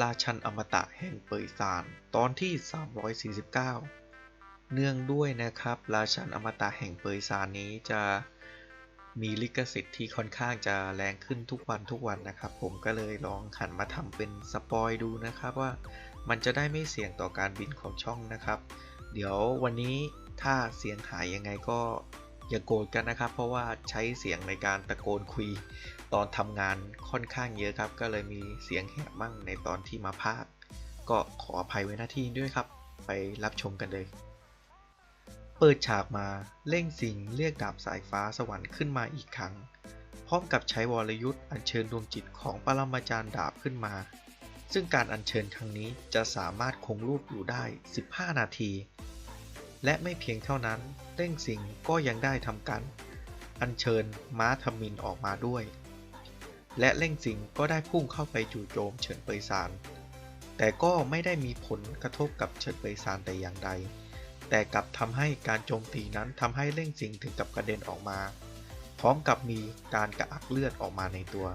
ราชันอมตะแห่งเปยซาน ตอนที่ 349 เนื่องด้วยนะครับ ราชันอมตะแห่งเปยซานนี้จะมีลิขสิทธิ์ที่ค่อนข้างจะแรงขึ้นทุกวันทุกวันนะครับ ผมก็เลยลองหันมาทำเป็นสปอยดูนะครับว่ามันจะได้ไม่เสี่ยงต่อการบินของช่องนะครับ เดี๋ยววันนี้ถ้าเสียงหายยังไงก็ อย่าโกรธกันนะครับ เพราะว่าใช้เสียงในการตะโกนคุย ตอนทำงานค่อนข้างเยอะครับ ก็เลยมีเสียงแหบมั่งในตอนที่มาพากก็ขออภัยไว้หน้าที่ด้วยครับ ไปรับชมกันเลย เปิดฉากมาเร่งสิงเรียกดาบสายฟ้าสวรรค์ขึ้นมาอีกครั้ง พร้อมกับใช้วรยุทธ์อัญเชิญดวงจิตของปรมาจารย์ดาบขึ้นมา ซึ่งการอัญเชิญครั้งนี้จะสามารถคงรูปอยู่ได้ 15 นาที และไม่เพียงเท่านั้นเร่งสิงก็ยังได้ทำการอัญเชิญม้าทมินออกมาด้วย และเร่งสิงก็ได้พุ่งเข้าไปจู่โจมเฉินเปยซาน แต่ก็ไม่ได้มีผลกระทบกับเฉินเปยซานแต่อย่างใด แต่กลับทำให้การโจมตีนั้นทำให้เร่งสิงถึงกับกระเด็นออกมา พร้อมกับมีการกระอักเลือดออกมาในตัว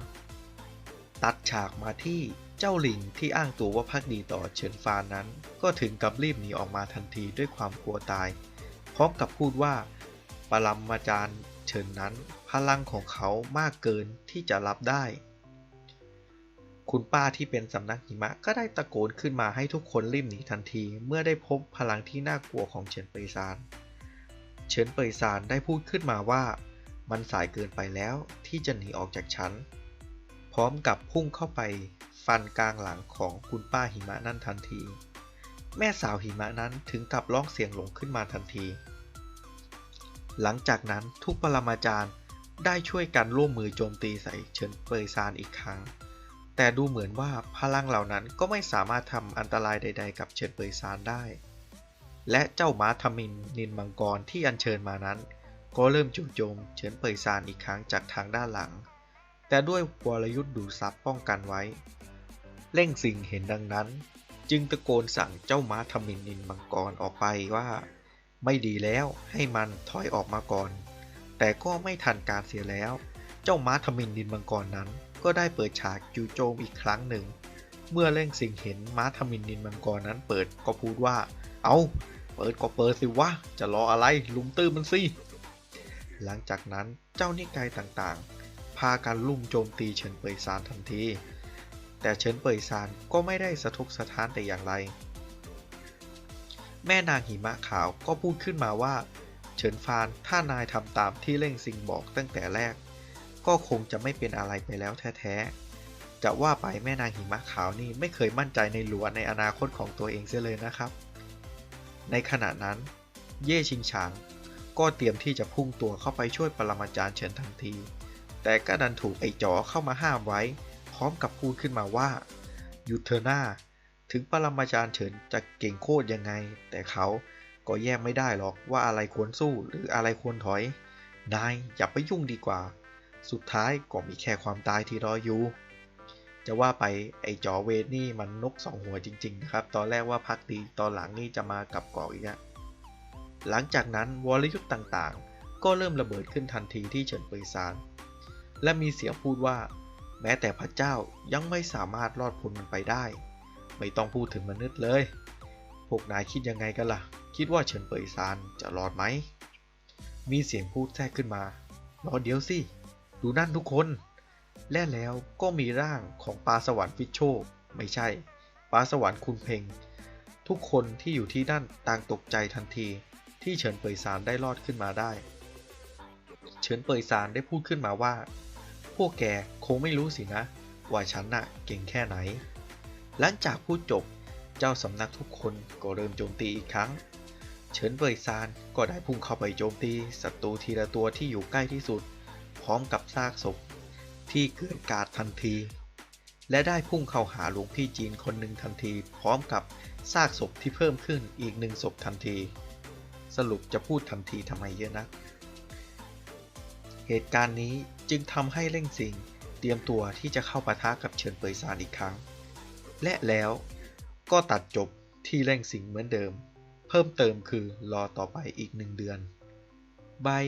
ตัดฉากมาที่ เจ้าหลิงที่อ้างตัวว่าพักดีต่อเฉินฟานนั้น ก็ถึงกับรีบหนีออกมาทันทีด้วยความกลัวตาย พร้อมกับพูดว่าปรมาจารย์เฉินนั้นพลังของเขามากเกินที่จะรับได้ คุณป้าที่เป็นสำนักหิมะก็ได้ตะโกนขึ้นมาให้ทุกคนรีบหนีทันที เมื่อได้พบพลังที่น่ากลัวของเฉินเปยซาน เฉินเปยซานได้พูดขึ้นมาว่า มันสายเกินไปแล้วที่จะหนีออกจากฉัน พร้อมกับพุ่งเข้าไปฟันกลางหลังของคุณป้าหิมะนั่นทันที แม่สาวหิมะนั้นถึงกับร้องเสียงหลงขึ้นมาทันที หลังจากนั้นทุกปรมาจารย์ได้ช่วยกันร่วมมือโจมตีใส่เฉินเปยซานอีกครั้ง แต่ดูเหมือนว่าพลังเหล่านั้นก็ไม่สามารถทำอันตรายใด ๆ กับเฉินเปยซานได้ และเจ้าม้าทมินนินมังกรที่อัญเชิญมานั้น ก็เริ่มจู่โจมเฉินเปยซานอีกครั้งจากทางด้านหลัง แต่ด้วยวรยุทธ์ดูซับป้องกันไว้เล่งสิงเห็นดังนั้น จึงตะโกนสั่งเจ้าม้าทมินนินมังกรออกไปว่า ไม่ดีแล้วให้มันถอยออกมาก่อน แต่ก็ไม่ทันการเสียแล้ว เจ้าม้าทมินนินมังกรนั้น ก็ได้เปิดฉากจู่โจมอีกครั้งหนึ่ง เมื่อเล่งสิงเห็นม้าทมินนินมังกรนั้นเปิดก็พูดว่า เอาเปิดก็เปิดสิวะจะรออะไรลุมตื้อมันสิหลังจากนั้นเจ้านิกายต่างๆากันลุ่มโจมตีเฉินเปยซานทันที แต่เฉินเปยซานก็ไม่ได้สะทกสะท้านแต่อย่างไร แม่นางหิมะขาวก็พูดขึ้นมาว่า เฉินฟานถ้านายทำตามที่เล่งซิงบอกตั้งแต่แรก ก็คงจะไม่เป็นอะไรไปแล้วแท้ๆ จะว่าไปแม่นางหิมะขาวนี่ไม่เคยมั่นใจในหลวในอนาคตของตัวเองเสียเลยนะครับ ในขณะนั้น เย่ชิงฉางก็เตรียมที่จะพุ่งตัวเข้าไปช่วยปรมาจารย์เฉินทันที แต่ก็ดันถูกไอ้จ๋อเข้ามาห้ามไว้ พร้อมกับพูดขึ้นมาว่า หยุดเธอหน้า ถึงปรมาจารย์เฉินจะเก่งโคตรยังไง แต่เขาก็แยกไม่ได้หรอกว่าอะไรควรสู้หรืออะไรควรถอย นายอย่าไปยุ่งดีกว่า สุดท้ายก็มีแค่ความตายที่รออยู่ จะว่าไปไอ้จอเวทนี่มันนกสองหัวจริงๆนะครับ ตอนแรกว่าพักดีตอนหลังนี่จะมากับกาะอีกอะหลังจากนั้นวรยุทธ์ต่างๆ ก็เริ่มระเบิดขึ้นทันทีที่เฉินเปยซาน และมีเสียงพูดว่า แม้แต่พระเจ้ายังไม่สามารถรอดพ้นมันไปได้ ไม่ต้องพูดถึงมนุษย์เลย พวกนายคิดยังไงกันล่ะ คิดว่าเฉินเปยซานจะรอดไหม มีเสียงพูดแทรกขึ้นมา รอเดี๋ยวสิ ดูนั่นทุกคน และแล้วก็มีร่างของปลาสวรรค์ฟิชโช ไม่ใช่ ปลาสวรรค์คุณเพงทุกคนที่อยู่ที่นั่นต่างตกใจทันทีที่เฉินเปยซานได้รอดขึ้นมาได้ เฉินเปยซานได้พูดขึ้นมาว่า พวกแกคงไม่รู้สินะ ว่าฉันน่ะเก่งแค่ไหน หลังจากพูดจบเจ้าสำนักทุกคนก็เริ่มโจมตีอีกครั้ง เฉินเปยซานก็ได้พุ่งเข้าไปโจมตีศัตรูทีละตัวที่อยู่ใกล้ที่สุด พร้อมกับซากศพ ที่เกิดการทันที และได้พุ่งเข้าหาหลวงพี่จีนคนหนึ่งทันที พร้อมกับซากศพที่เพิ่มขึ้นอีกหนึ่งศพทันที สรุปจะพูดทันทีทำไมเยอะนะเหตุการณ์นี้จึงทำให้เล่งสิงเตรียมตัวที่จะเข้าปะทะกับเฉินเปยซานอีกครั้ง และแล้วก็ตัดจบที่เล่งสิงเหมือนเดิม เพิ่มเติมคือรอต่อไปอีกหนึ่งเดือนบาย